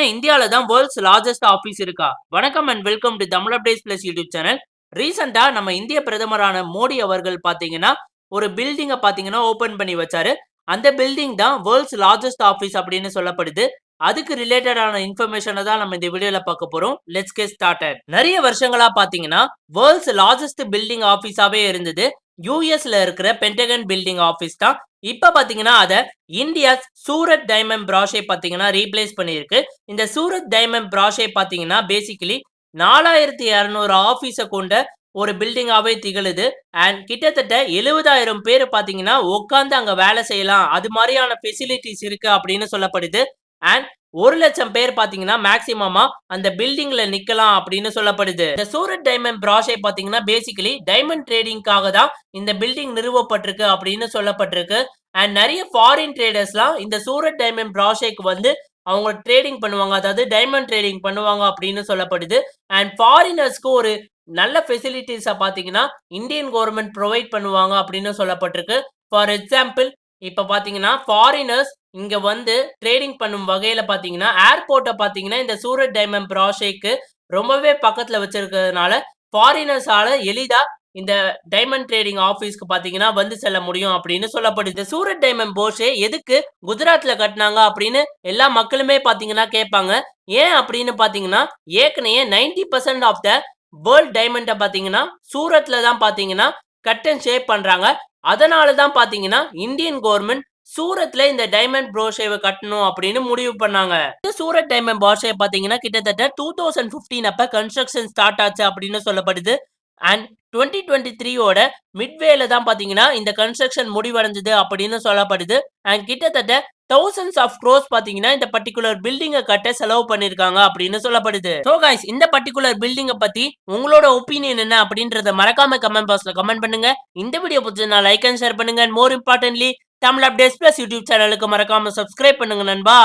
என்ன இந்தியால தான் வேர்ல்ட்ஸ் லார்ஜஸ்ட் ஆபீஸ் இருக்கா? வணக்கம் and welcome to Tamil updates plus YouTube channel ரீசெண்டா நம்ம இந்திய பிரதமரான மோடி அவர்கள் பாத்தீங்கன்னா ஒரு பில்டிங்கை பாத்தீங்கன்னா ஓபன் பண்ணி வச்சாரு. அந்த பில்டிங் தான் வேர்ல்ட்ஸ் லார்ஜஸ்ட் ஆபீஸ் அப்படின்னு சொல்லப்படுது. அதுக்கு ரிலேட்டடான இன்ஃபர்மேஷனை தான் நம்ம இந்த வீடியோல பார்க்க போறோம். லெட்ஸ் கெட் ஸ்டார்டட் நிறைய வருஷங்களா பாத்தீங்கன்னா வேர்ல்ட்ஸ் லார்ஜஸ்ட் பில்டிங் ஆபீஸாவே இருந்தது. யூஎஸ்ல இருக்கிற பென்டகன் பில்டிங் ஆஃபீஸ் தான். இப்போ பார்த்தீங்கன்னா அதை இந்தியா சூரத் டைமண்ட் ப்ராஷே பார்த்தீங்கன்னா ரீப்ளேஸ் பண்ணியிருக்கு. இந்த சூரத் டைமண்ட் ப்ராஷே பார்த்தீங்கன்னா பேசிக்கலி நாலாயிரத்தி இரநூறு ஆஃபீஸை கொண்ட ஒரு பில்டிங்காகவே திகழுது. அண்ட் கிட்டத்தட்ட எழுபதாயிரம் பேர் பார்த்தீங்கன்னா உட்காந்து அங்கே வேலை செய்யலாம். அது மாதிரியான ஃபெசிலிட்டிஸ் இருக்குது அப்படின்னு சொல்லப்படுது. அண்ட் ஒரு லட்சம் பேர் பாத்தீங்கன்னா மேக்சிமமா அந்த பில்டிங்ல நிக்கலாம் அப்படின்னு சொல்லப்படுது. இந்த சூரத் டைமண்ட் ப்ராஷே பாத்தீங்கன்னா பேசிக்கலி டைமண்ட் ட்ரேடிங்காக தான் இந்த பில்டிங் நிறுவப்பட்டிருக்கு அப்படின்னு சொல்லப்பட்டிருக்கு. அண்ட் நிறைய ஃபாரின் ட்ரேடர்ஸ்லாம் இந்த சூரத் டைமண்ட் ப்ராஷேக்கு வந்து அவங்க ட்ரேடிங் பண்ணுவாங்க. அதாவது டைமண்ட் ட்ரேடிங் பண்ணுவாங்க அப்படின்னு சொல்லப்படுது. அண்ட் ஃபாரினர்ஸ்க்கு ஒரு நல்ல ஃபெசிலிட்டிஸை பார்த்தீங்கன்னா இந்தியன் கவர்மெண்ட் ப்ரொவைட் பண்ணுவாங்க அப்படின்னு சொல்லப்பட்டிருக்கு. ஃபார் எக்ஸாம்பிள் இப்போ பார்த்தீங்கன்னா ஃபாரினர்ஸ் இங்கே வந்து ட்ரேடிங் பண்ணும் வகையில் பார்த்தீங்கன்னா ஏர்போர்ட்டை பார்த்தீங்கன்னா இந்த சூரத் டைமண்ட் ப்ராஷேக்கு ரொம்பவே பக்கத்தில் வச்சிருக்கிறதுனால ஃபாரினர்ஸால் எளிதாக இந்த டைமண்ட் ட்ரேடிங் ஆஃபீஸ்க்கு பார்த்தீங்கன்னா வந்து செல்ல முடியும் அப்படின்னு சொல்லப்படுது. சூரத் டைமண்ட் போர்ஷே எதுக்கு குஜராத்ல கட்டினாங்க அப்படின்னு எல்லா மக்களுமே பார்த்தீங்கன்னா கேட்பாங்க. ஏன் அப்படின்னு பார்த்தீங்கன்னா ஏற்கனவே ninety percent of the world டைமண்டை பார்த்தீங்கன்னா சூரத்தில் தான் பார்த்தீங்கன்னா கட் அண்ட் ஷேப் பண்ணுறாங்க அதனால தான் பார்த்தீங்கன்னா இந்தியன் கவர்மெண்ட் சூரத்ல இந்த டைமண்ட் ப்ரோஷேவை கட்டணும் அப்படின்னு முடிவு பண்ணாங்க. இந்த சூரத் டைமண்ட் ப்ரோஷே பார்த்தீங்கன்னா கிட்டத்தட்ட டூ தௌசண்ட் ஃபிஃப்டீன் அப்போ கன்ஸ்ட்ரக்ஷன் ஸ்டார்ட் ஆச்சு அப்படின்னு சொல்லப்படுது. அண்ட் டுவெண்ட்டி டுவெண்ட்டி த்ரீயோட மிட்வேல தான் பார்த்தீங்கன்னா இந்த கன்ஸ்ட்ரக்ஷன் முடிவடைஞ்சது அப்படின்னு சொல்லப்படுது. அண்ட் கிட்டத்தட்ட தௌசண்ட்ஸ் ஆஃப் க்ரோஸ் பாத்தீங்கன்னா இந்த பர்டிகுலர் பில்டிங்கை கட்ட செலவு பண்ணிருக்காங்க அப்படின்னு சொல்லப்படுது. ஸோ கைஸ் இந்த பர்டிகுலர் பில்டிங்கை பத்தி உங்களோட ஒப்பீனியன் என்ன அப்படின்றத மறக்காம கமெண்ட் பாக்ஸ்ல கமெண்ட் பண்ணுங்க. இந்த வீடியோ பிடிச்சதுனா லைக் அண்ட் ஷேர் பண்ணுங்க. And more importantly Tamil updates plus YouTube சேனலுக்கு மறக்காம சப்ஸ்கிரைப் பண்ணுங்க நண்பா.